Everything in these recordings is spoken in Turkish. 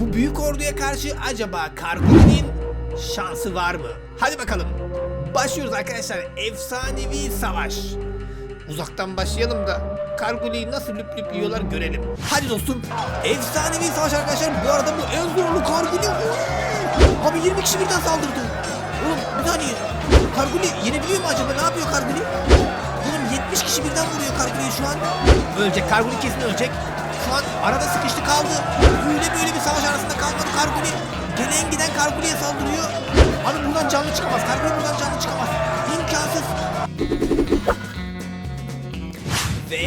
Bu büyük orduya karşı acaba Karguni'nin şansı var mı? Hadi bakalım. Başlıyoruz arkadaşlar. Efsanevi savaş. Uzaktan başlayalım da Karguli'yi nasıl lüp lüp yiyorlar görelim. Hadi dostum. Efsanevi savaş arkadaşlar. Bu arada bu en zorlu Karguli. Abi 20 kişi birden saldırdı. Oğlum bir saniye. Karguli yenebiliyor mu acaba? Ne yapıyor Karguli? Oğlum 70 kişi birden vuruyor Karguli'ye şu an. Ölecek. Karguli kesin ölecek. Şu arada sıkıştı kaldı. Böyle böyle bir savaş arasında kalmadı Karguli. Gelen giden Karguli'ye saldırıyor. Abi buradan canlı çıkamaz. Karguli buradan canlı çıkamaz. İmkansız. Ve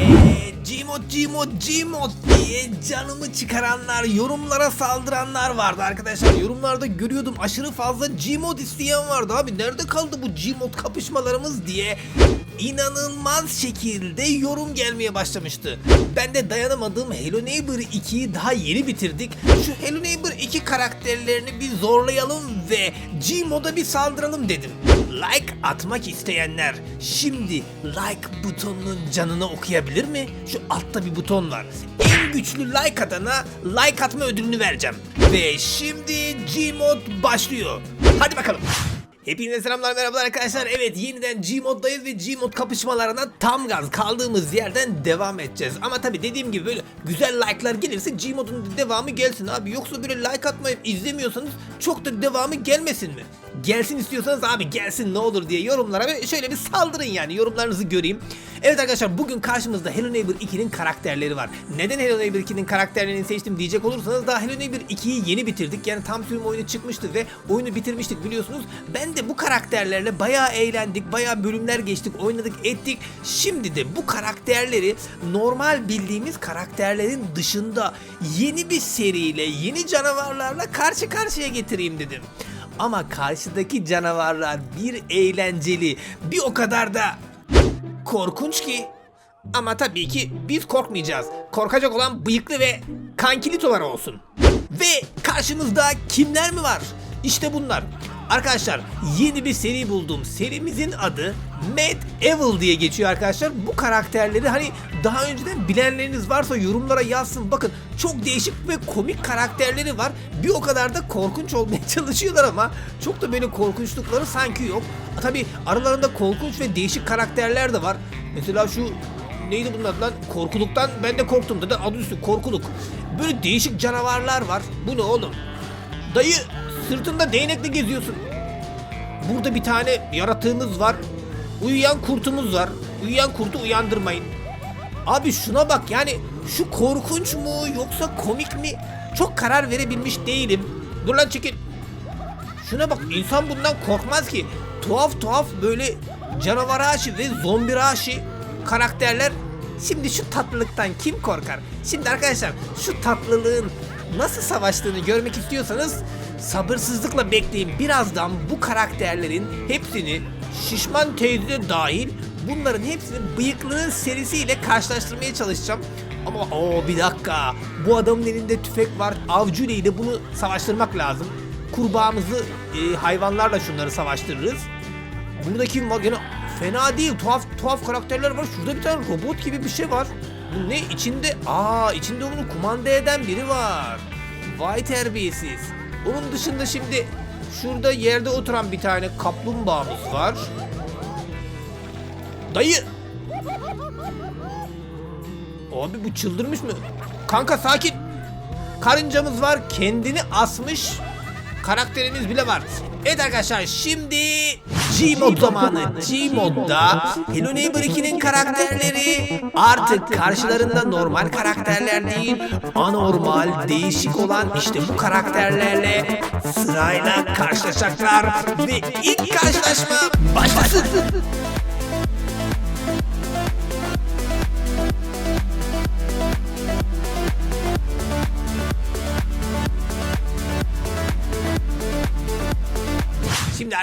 Gmod Gmod Gmod diye canımı çıkaranlar, yorumlara saldıranlar vardı arkadaşlar. Yorumlarda görüyordum aşırı fazla Gmod isteyen vardı abi. Nerede kaldı bu Gmod kapışmalarımız diye inanılmaz şekilde yorum gelmeye başlamıştı. Ben de dayanamadığım Hello Neighbor 2'yi daha yeni bitirdik. Şu Hello Neighbor 2 karakterlerini bir zorlayalım ve Gmod'a bir saldıralım dedim. Like atmak isteyenler şimdi like butonunun canını okuyabilir mi? Şu altta bir buton var. En güçlü like atana like atma ödülünü vereceğim. Ve şimdi Gmod başlıyor. Hadi bakalım. Hepinize selamlar merhabalar arkadaşlar. Evet yeniden Gmod'dayız ve Gmod kapışmalarına tam gaz kaldığımız yerden devam edeceğiz. Ama tabi dediğim gibi böyle güzel like'lar gelirse Gmod'un devamı gelsin abi. Yoksa böyle like atmayıp izlemiyorsanız çok da devamı gelmesin mi? Gelsin istiyorsanız abi gelsin ne olur diye yorumlara bir şöyle bir saldırın yani yorumlarınızı göreyim. Evet arkadaşlar bugün karşımızda Hello Neighbor 2'nin karakterleri var. Neden Hello Neighbor 2'nin karakterlerini seçtim diyecek olursanız daha Hello Neighbor 2'yi yeni bitirdik. Yani tam sürüm oyunu çıkmıştı ve oyunu bitirmiştik biliyorsunuz. Ben de bu karakterlerle bayağı eğlendik, bayağı bölümler geçtik, oynadık, ettik. Şimdi de bu karakterleri normal bildiğimiz karakterlerin dışında yeni bir seriyle, yeni canavarlarla karşı karşıya getireyim dedim. Ama karşıdaki canavarlar bir eğlenceli, bir o kadar da korkunç ki. Ama tabii ki biz korkmayacağız. Korkacak olan bıyıklı ve kankilitolar olsun. Ve karşımızda kimler mi var? İşte bunlar. Arkadaşlar yeni bir seri buldum. Serimizin adı Mad Evil diye geçiyor arkadaşlar. Bu karakterleri hani daha önceden bilenleriniz varsa yorumlara yazsın. Bakın çok değişik ve komik karakterleri var. Bir o kadar da korkunç olmaya çalışıyorlar ama çok da böyle korkunçlukları sanki yok. Tabi aralarında korkunç ve değişik karakterler de var. Mesela şu neydi bunun adı lan? Korkuluktan ben de korktum. Zaten adı üstü korkuluk. Böyle değişik canavarlar var. Bu ne oğlum? Dayı sırtında değnekle geziyorsun. Burada bir tane yaratığımız var. Uyuyan kurtumuz var. Uyuyan kurtu uyandırmayın. Abi şuna bak yani şu korkunç mu yoksa komik mi? Çok karar verebilmiş değilim. Dur lan çekil. Şuna bak insan bundan korkmaz ki. Tuhaf tuhaf böyle canavar aşı ve zombi aşı karakterler. Şimdi şu tatlılıktan kim korkar? Şimdi arkadaşlar şu tatlılığın nasıl savaştığını görmek istiyorsanız sabırsızlıkla bekleyin. Birazdan bu karakterlerin hepsini şişman teyze de dahil bunların hepsini bıyıklının serisiyle karşılaştırmaya çalışacağım. Ama o bir dakika. Bu adamın elinde tüfek var. Avcı ile bunu savaştırmak lazım. Kurbağamızı e, hayvanlarla şunları savaştırırız. Burada kim var? Gene fena değil. Tuhaf tuhaf karakterler var. Şurada bir tane robot gibi bir şey var. Bu ne? İçinde aa içinde onu kumanda eden biri var. Vay terbiyesiz. Onun dışında şimdi şurada yerde oturan bir tane kaplumbağamız var. Dayı. Abi bu çıldırmış mı? Kanka sakin. Karıncamız var. Kendini asmış. Karakterimiz bile var. Evet arkadaşlar şimdi Gmod zamanı. Gmod'da Hello Neighbor 2'nin karakterleri artık karşılarında normal karakterler değil anormal, değişik olan işte bu karakterlerle sırayla karşılaşacaklar ve ilk karşılaşma başlasın.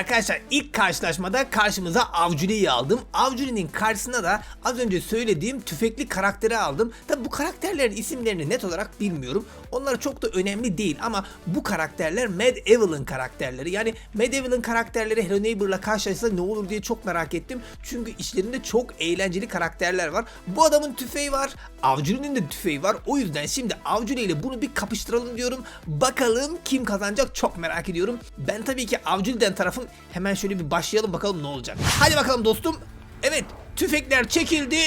Arkadaşlar ilk karşılaşmada karşımıza Avculi'yi aldım. Avculi'nin karşısına da az önce söylediğim tüfekli karakteri aldım. Tabi bu karakterlerin isimlerini net olarak bilmiyorum. Onlar çok da önemli değil ama bu karakterler Medieval'ın karakterleri. Yani Medieval'ın karakterleri Hello Neighbor'la karşılaşsa ne olur diye çok merak ettim. Çünkü içlerinde çok eğlenceli karakterler var. Bu adamın tüfeği var. Avculi'nin de tüfeği var. O yüzden şimdi Avculi ile bunu bir kapıştıralım diyorum. Bakalım kim kazanacak çok merak ediyorum. Ben tabii ki Avculi'den tarafım. Hemen şöyle bir başlayalım bakalım ne olacak. Hadi bakalım dostum. Evet tüfekler çekildi.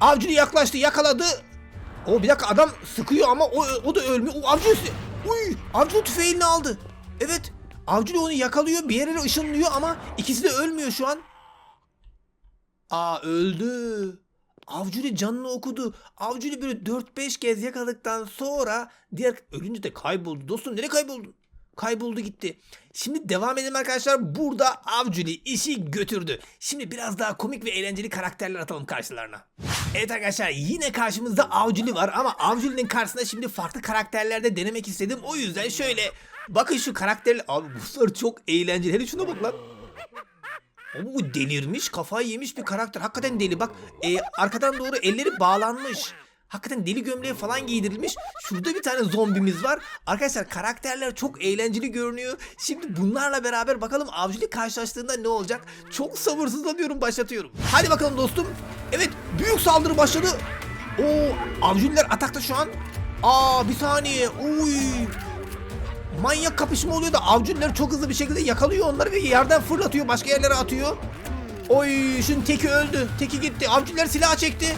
Avculi yaklaştı yakaladı. O bir dakika adam sıkıyor ama o, o da ölmüyor. O avcı Uy, avcı tüfeğini aldı. Evet. Avcı onu yakalıyor bir yere ışınlıyor ama ikisi de ölmüyor şu an. Aa öldü. Avculi canını okudu. Avculi böyle 4-5 kez yakaladıktan sonra diğer ölünce de kayboldu. Dostum nereye kayboldun? Kayboldu gitti. Şimdi devam edelim arkadaşlar. Burada Avculi işi götürdü. Şimdi biraz daha komik ve eğlenceli karakterler atalım karşılarına. Evet arkadaşlar yine karşımızda Avculi var ama Avculi'nin karşısında şimdi farklı karakterlerde denemek istedim. O yüzden şöyle bakın şu karakterler. Abi bunlar çok eğlenceli. Hele şuna bak lan. Bu delirmiş, kafayı yemiş bir karakter. Hakikaten deli. Bak e, arkadan doğru elleri bağlanmış. Hakikaten deli gömleği falan giydirilmiş. Şurada bir tane zombimiz var. Arkadaşlar karakterler çok eğlenceli görünüyor. Şimdi bunlarla beraber bakalım avcılık karşılaştığında ne olacak? Çok sabırsızlanıyorum başlatıyorum. Hadi bakalım dostum. Evet büyük saldırı başladı. Oo avcılar atakta şu an. Aa bir saniye. Uy manyak kapışma oluyor da avcılar çok hızlı bir şekilde yakalıyor onları ve yerden fırlatıyor başka yerlere atıyor. Oy şunun teki öldü. Teki gitti. Avcılar silah çekti.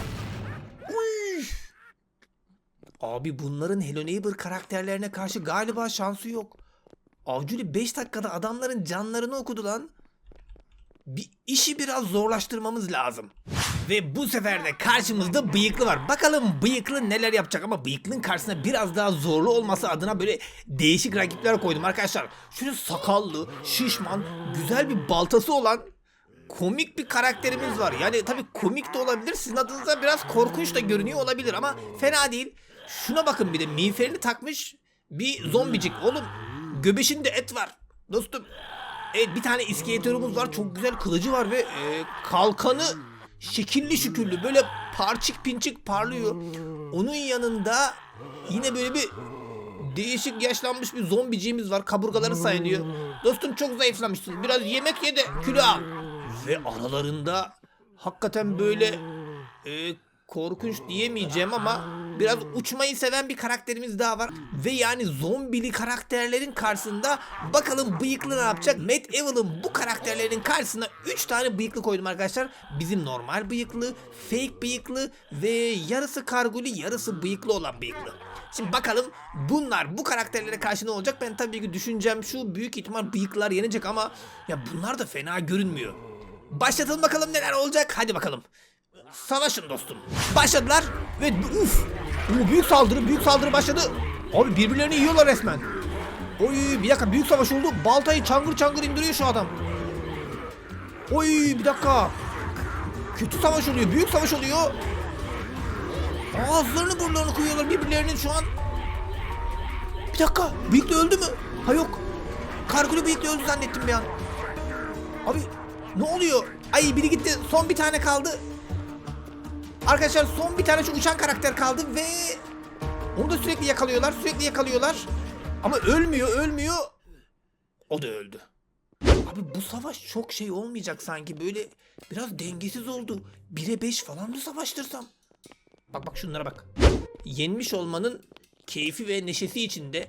Abi bunların Hello Neighbor karakterlerine karşı galiba şansı yok. Avcılı 5 dakikada adamların canlarını okudu lan. Bir işi biraz zorlaştırmamız lazım. Ve bu sefer de karşımızda bıyıklı var. Bakalım bıyıklı neler yapacak ama bıyıklının karşısına biraz daha zorlu olması adına böyle değişik rakipler koydum arkadaşlar. Şöyle sakallı, şişman, güzel bir baltası olan komik bir karakterimiz var. Yani tabii komik de olabilir. Sizin adınıza biraz korkunç da görünüyor olabilir ama fena değil. Şuna bakın bir de miğferini takmış bir zombicik. Oğlum göbeşinde et var. Dostum Evet bir tane iskeletörümüz var. Çok güzel kılıcı var ve e, kalkanı şekilli şüküllü böyle parçık pinçik parlıyor. Onun yanında yine böyle bir değişik yaşlanmış bir zombiciğimiz var. Kaburgaları sayılıyor. Dostum çok zayıflamışsın. Biraz yemek ye de kilo al. Ve aralarında hakikaten böyle e, korkunç diyemeyeceğim ama biraz uçmayı seven bir karakterimiz daha var. Ve yani zombili karakterlerin karşısında bakalım bıyıklı ne yapacak? Matt Evil'ın bu karakterlerin karşısına 3 tane bıyıklı koydum arkadaşlar. Bizim normal bıyıklı, fake bıyıklı ve yarısı karguli yarısı bıyıklı olan bıyıklı. Şimdi bakalım bunlar bu karakterlere karşı ne olacak? Ben tabii ki düşüneceğim şu büyük ihtimal bıyıklar yenecek ama ya bunlar da fena görünmüyor. Başlatalım bakalım neler olacak. Hadi bakalım. Savaşın dostum. Başladılar ve uf. Oo, büyük saldırı, büyük saldırı başladı. Abi birbirlerini yiyorlar resmen. Oy bir dakika büyük savaş oldu. Baltayı çangır çangır indiriyor şu adam. Oy bir dakika. Kötü savaş oluyor, büyük savaş oluyor. Ağızlarını burunlarını koyuyorlar birbirlerinin şu an. Bir dakika, bıyıklı öldü mü? Ha yok. Kargülü bıyıklı öldü zannettim bir an. Abi ne oluyor? Ay biri gitti. Son bir tane kaldı. Arkadaşlar son bir tane şu uçan karakter kaldı ve onu da sürekli yakalıyorlar. Sürekli yakalıyorlar. Ama ölmüyor, ölmüyor. O da öldü. Abi bu savaş çok şey olmayacak sanki. Böyle biraz dengesiz oldu. 1'e 5 falan mı savaştırsam? Bak bak şunlara bak. Yenmiş olmanın keyfi ve neşesi içinde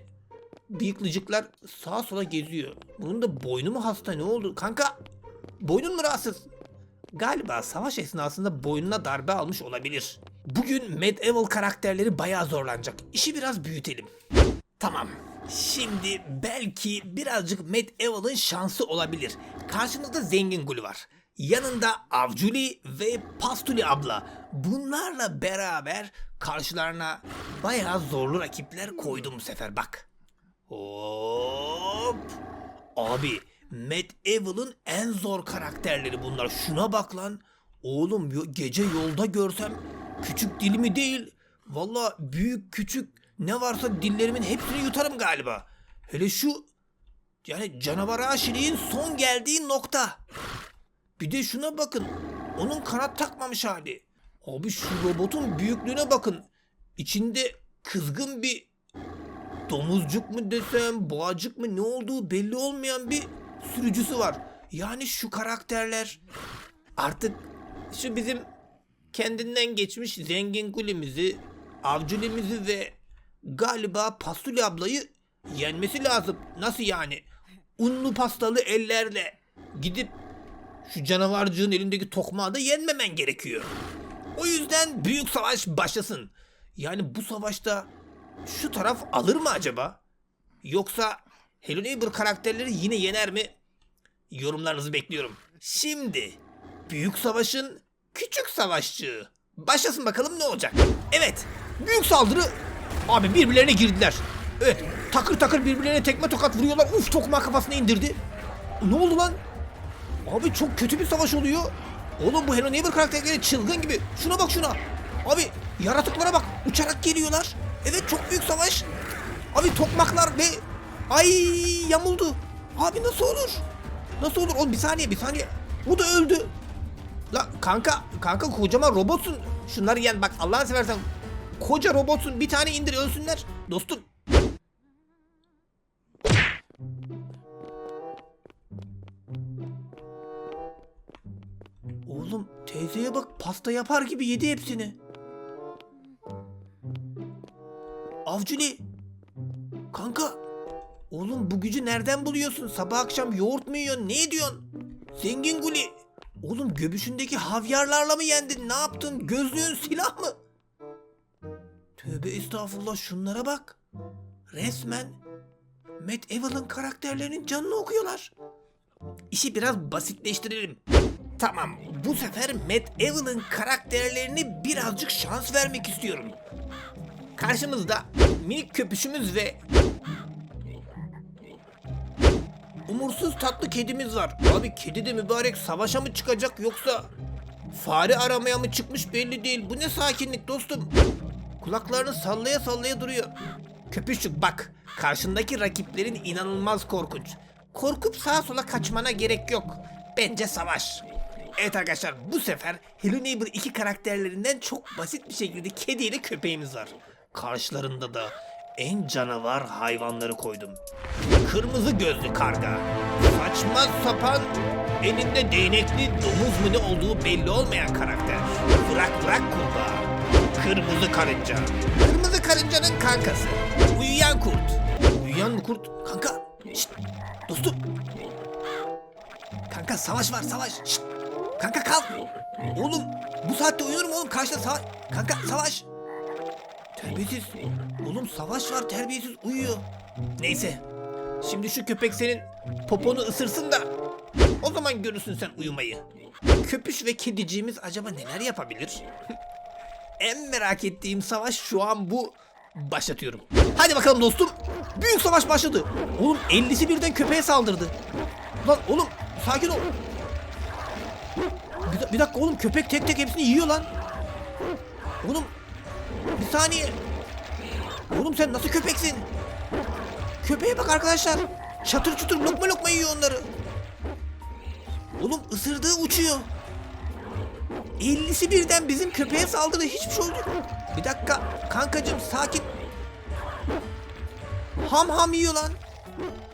bıyıklıcıklar sağa sola geziyor. Bunun da boynu mu hasta ne oldu? Kanka boynun mu rahatsız? Galiba savaş esnasında boynuna darbe almış olabilir. Bugün Medieval karakterleri bayağı zorlanacak. İşi biraz büyütelim. Tamam. Şimdi belki birazcık Medieval'ın şansı olabilir. Karşımızda Zengin Guli var. Yanında Avculi ve Pastuli abla. Bunlarla beraber karşılarına bayağı zorlu rakipler koydum bu sefer bak. Hop. Abi Matt Evil'ın en zor karakterleri bunlar. Şuna bak lan. Oğlum gece yolda görsem küçük dilimi değil. Valla büyük küçük ne varsa dillerimin hepsini yutarım galiba. Hele şu Yani canavar aşiliğin son geldiği nokta. Bir de şuna bakın. Onun kanat takmamış hali. Abi şu robotun büyüklüğüne bakın. İçinde kızgın bir domuzcuk mu desem, boğacık mı ne olduğu belli olmayan bir sürücüsü var. Yani şu karakterler artık şu bizim kendinden geçmiş zengin kulimizi, avcülemizi ve galiba Pastuli ablayı yenmesi lazım. Nasıl yani? Unlu pastalı ellerle gidip şu canavarcığın elindeki tokmağı da yenmemen gerekiyor. O yüzden büyük savaş başlasın. Yani bu savaşta şu taraf alır mı acaba? Yoksa Hello Neighbor karakterleri yine yener mi? Yorumlarınızı bekliyorum. Şimdi büyük savaşın küçük savaşçığı. Başlasın bakalım ne olacak. Evet büyük saldırı. Abi birbirlerine girdiler. Evet takır takır birbirlerine tekme tokat vuruyorlar. Uf tokmağı kafasına indirdi. Ne oldu lan? Abi çok kötü bir savaş oluyor. Oğlum bu Hello Neighbor karakterleri çılgın gibi. Şuna bak şuna. Abi yaratıklara bak. Uçarak geliyorlar. Evet çok büyük savaş. Abi tokmaklar ve... Ay yamuldu. Abi nasıl olur? Nasıl olur? Oğlum bir saniye bir saniye. Bu da öldü. La kanka kanka kocaman robotsun. Şunları yen bak Allah'ını seversen. Koca robotsun. Bir tane indir ölsünler. Dostum. Oğlum teyzeye bak pasta yapar gibi yedi hepsini. Avculi. Kanka. Oğlum bu gücü nereden buluyorsun? Sabah akşam yoğurt mu yiyorsun? Ne ediyorsun? Zengin Guli. Oğlum göbüşündeki havyarlarla mı yendin? Ne yaptın? Gözlüğün silah mı? Tövbe estağfurullah şunlara bak. Resmen Matt Evil'ın karakterlerinin canını okuyorlar. İşi biraz basitleştirelim. Tamam, bu sefer Matt Evil'ın karakterlerini birazcık şans vermek istiyorum. Karşımızda minik köpüşümüz ve umursuz tatlı kedimiz var. Abi kedi de mübarek savaşa mı çıkacak yoksa fare aramaya mı çıkmış belli değil. Bu ne sakinlik dostum. Kulaklarını sallaya sallaya duruyor. Köpüşçük bak, karşındaki rakiplerin inanılmaz korkunç. Korkup sağa sola kaçmana gerek yok. Bence savaş. Evet arkadaşlar bu sefer Hello Neighbor 2 karakterlerinden çok basit bir şekilde kedi ile köpeğimiz var. Karşılarında da en canavar hayvanları koydum. Kırmızı gözlü karga. Saçma sapan elinde değnekli domuz mu ne olduğu belli olmayan karakter. Bırak bırak kurbağa. Kırmızı karınca. Kırmızı karıncanın kankası. Uyuyan kurt. Uyuyan kurt? Kanka. Şşt. Dostum. Kanka savaş var savaş. Şşt. Kanka kalk. Oğlum bu saatte uyunur mu oğlum? Karşıda savaş. Kanka savaş. Terbiyesiz. Oğlum savaş var terbiyesiz uyuyor. Neyse. Şimdi şu köpek senin poponu ısırsın da o zaman görürsün sen uyumayı. Köpüş ve kediciğimiz acaba neler yapabilir? en merak ettiğim savaş şu an bu. Başlatıyorum. Hadi bakalım dostum. Büyük savaş başladı. Oğlum 50'si birden köpeğe saldırdı. Lan oğlum sakin ol. Bir, bir dakika oğlum köpek tek tek hepsini yiyor lan. Oğlum bir saniye. Oğlum sen nasıl köpeksin? Köpeğe bak arkadaşlar. Çatır çutur lokma lokma yiyor onları. Oğlum ısırdığı uçuyor. 50'si birden bizim köpeğe saldırdı. Hiçbir şey oldu. Bir dakika kankacım sakin. Ham ham yiyor lan.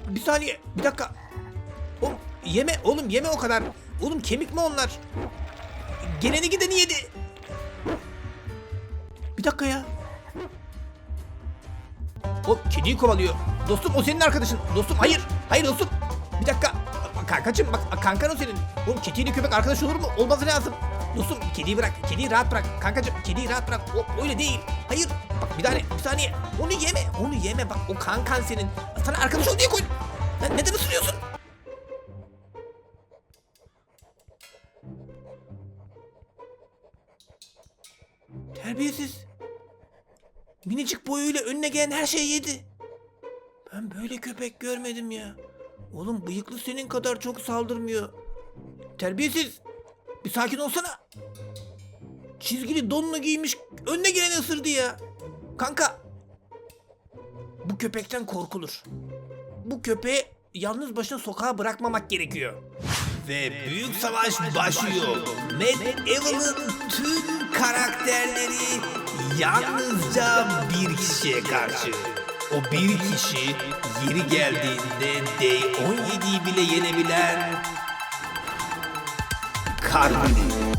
Bir saniye bir dakika. Oğlum yeme oğlum yeme o kadar. Oğlum kemik mi onlar? Geleni gideni yedi. Bir dakika ya. O kediyi kovalıyor. Dostum o senin arkadaşın. Dostum hayır. Hayır dostum. Bir dakika. Kankacım bak kankan o senin. Oğlum kediyle köpek arkadaş olur mu? Olması lazım. Dostum kediyi bırak. Kediyi rahat bırak. Kankacım kediyi rahat bırak. O, öyle değil. Hayır. Bak bir tane bir saniye. Onu yeme. Onu yeme. Bak o kankan senin. Sana arkadaş ol diye koy. Lan neden ısırıyorsun? Terbiyesiz. Minicik boyuyla önüne gelen her şeyi yedi. Ben böyle köpek görmedim ya. Oğlum bıyıklı senin kadar çok saldırmıyor. Terbiyesiz. Bir sakin olsana. Çizgili donunu giymiş önüne geleni ısırdı ya. Kanka. Bu köpekten korkulur. Bu köpeğe yalnız başına sokağa bırakmamak gerekiyor. Ve büyük savaş başlıyor. Matt Evil'ın tüm karakterleri yalnızca bir kişiye karşı. O bir kişi yeri geldiğinde D17'yi bile yenebilen Karguni.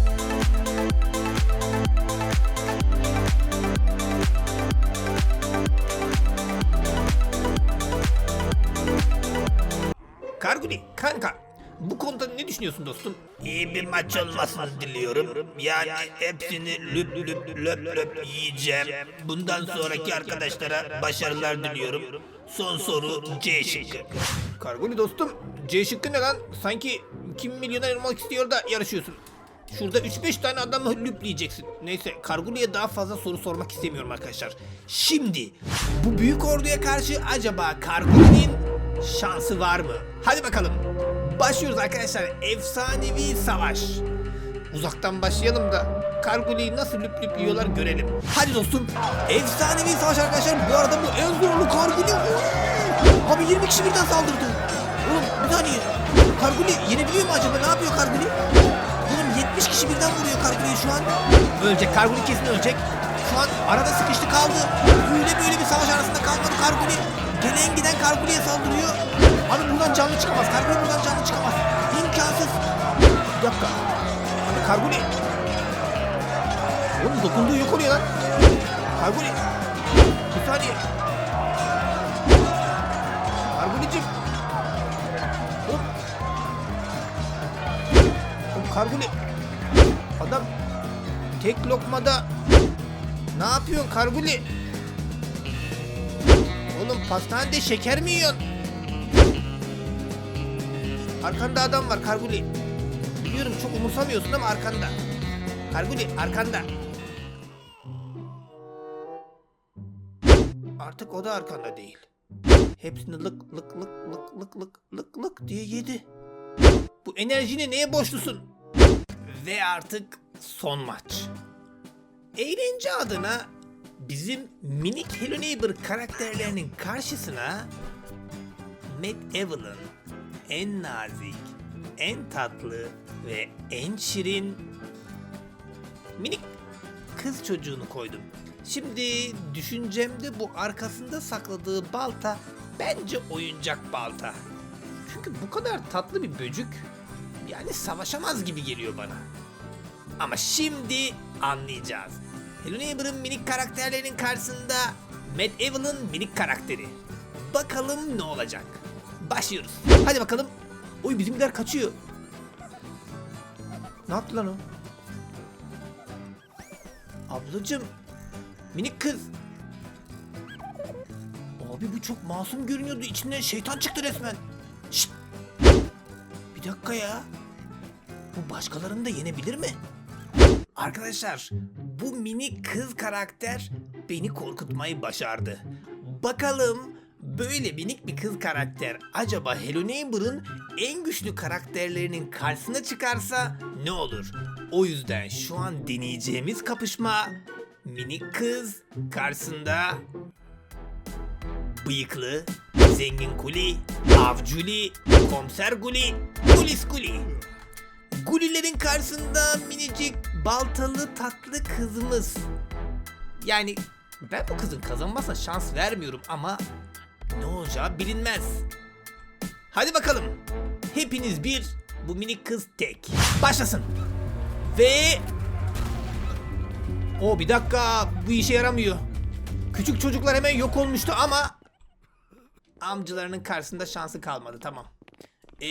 Karguni kanka bu konuda ne düşünüyorsun dostum? İyi bir maç olmasını diliyorum. Yani hepsini lüp lüp löp löp yiyeceğim. Bundan sonraki arkadaşlara başarılar diliyorum. Son soru C şıkkı. Karguni dostum C şıkkı ne lan? Sanki kim milyoner olmak istiyor da yarışıyorsun. Şurada 3-5 tane adamı lüpleyeceksin. Neyse Karguni'ye daha fazla soru sormak istemiyorum arkadaşlar. Şimdi bu büyük orduya karşı acaba Karguni'nin şansı var mı? Hadi bakalım. Başlıyoruz arkadaşlar. Efsanevi savaş. Uzaktan başlayalım da Karguli'yi nasıl lüp lüp yiyorlar görelim. Hadi dostum. Efsanevi savaş arkadaşlar. Bu arada bu en zorlu Karguli. Abi 20 kişi birden saldırdı. Oğlum bir saniye. Karguli yenebiliyor mu acaba? Ne yapıyor Karguli? Oğlum 70 kişi birden vuruyor Karguli'yi şu an. Ölecek. Karguli kesin ölecek. Şu an arada sıkıştı kaldı. Böyle böyle bir savaş arasında kalmadı Karguli. Gelen giden Karguli'ye saldırıyor. Abi buradan canlı çıkamaz. Karguli buradan canlı çıkamaz. İmkansız. Bir dakika. Abi Karguli. Oğlum dokunduğu yok oluyor lan. Karguli. Bir saniye. Kargulicim. Oğlum. Oğlum Karguli. Adam tek lokmada ne yapıyorsun Karguli? Oğlum pastanede şeker mi yiyorsun? Arkanda adam var Karguli. Biliyorum çok umursamıyorsun ama arkanda. Karguli arkanda. Artık o da arkanda değil. Hepsini lık lık lık lık lık lık lık lık diye yedi. Bu enerjini neye borçlusun? Ve artık son maç. Eğlence adına bizim minik Hello Neighbor karakterlerinin karşısına Matt Evelyn en nazik, en tatlı ve en şirin minik kız çocuğunu koydum. Şimdi düşüncemde bu arkasında sakladığı balta bence oyuncak balta. Çünkü bu kadar tatlı bir böcük yani savaşamaz gibi geliyor bana. Ama şimdi anlayacağız. Hello Neighbor'ın minik karakterlerinin karşısında Matt Evil'ın minik karakteri. Bakalım ne olacak. Başlıyoruz. Hadi bakalım. Oy bizimkiler kaçıyor. Ne yaptı lan o? Ablacım. Minik kız. Abi bu çok masum görünüyordu. İçinden şeytan çıktı resmen. Şşt. Bir dakika ya. Bu başkalarını da yenebilir mi? Arkadaşlar bu mini kız karakter beni korkutmayı başardı. Bakalım böyle minik bir kız karakter acaba Hello Neighbor'ın en güçlü karakterlerinin karşısına çıkarsa ne olur? O yüzden şu an deneyeceğimiz kapışma minik kız karşısında bıyıklı, zengin kuli, avculi, komiser guli, polis guli. Gulilerin karşısında minicik baltalı tatlı kızımız. Yani ben bu kızın kazanmasına şans vermiyorum ama ne olacağı bilinmez. Hadi bakalım. Hepiniz bir, bu minik kız tek. Başlasın. Ve... O bir dakika bu işe yaramıyor. Küçük çocuklar hemen yok olmuştu ama amcalarının karşısında şansı kalmadı tamam. Ee,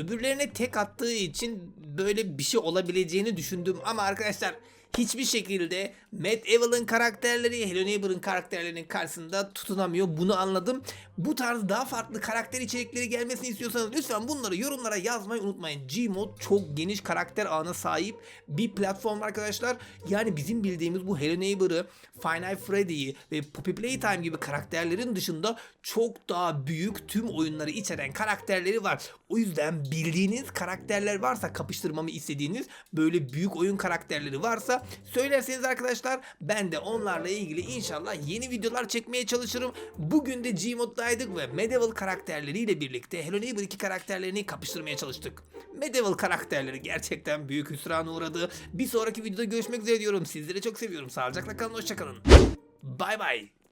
öbürlerine tek attığı için böyle bir şey olabileceğini düşündüm ama arkadaşlar hiçbir şekilde Matt Evil'ın karakterleri Hello Neighbor'ın karakterlerinin karşısında tutunamıyor. Bunu anladım. Bu tarz daha farklı karakter içerikleri gelmesini istiyorsanız lütfen bunları yorumlara yazmayı unutmayın. Gmod çok geniş karakter ağına sahip bir platform arkadaşlar. Yani bizim bildiğimiz bu Hello Neighbor'ı, Nights Freddy'yi ve Poppy Playtime gibi karakterlerin dışında çok daha büyük tüm oyunları içeren karakterleri var. O yüzden bildiğiniz karakterler varsa kapıştırmamı istediğiniz böyle büyük oyun karakterleri varsa söylerseniz arkadaşlar ben de onlarla ilgili inşallah yeni videolar çekmeye çalışırım. Bugün de Gmod'daydık ve Medieval karakterleriyle birlikte Hello Neighbor 2 karakterlerini kapıştırmaya çalıştık. Medieval karakterleri gerçekten büyük hüsrana uğradı. Bir sonraki videoda görüşmek üzere diyorum. Sizleri çok seviyorum. Sağlıcakla kalın, hoşçakalın. Bay bay.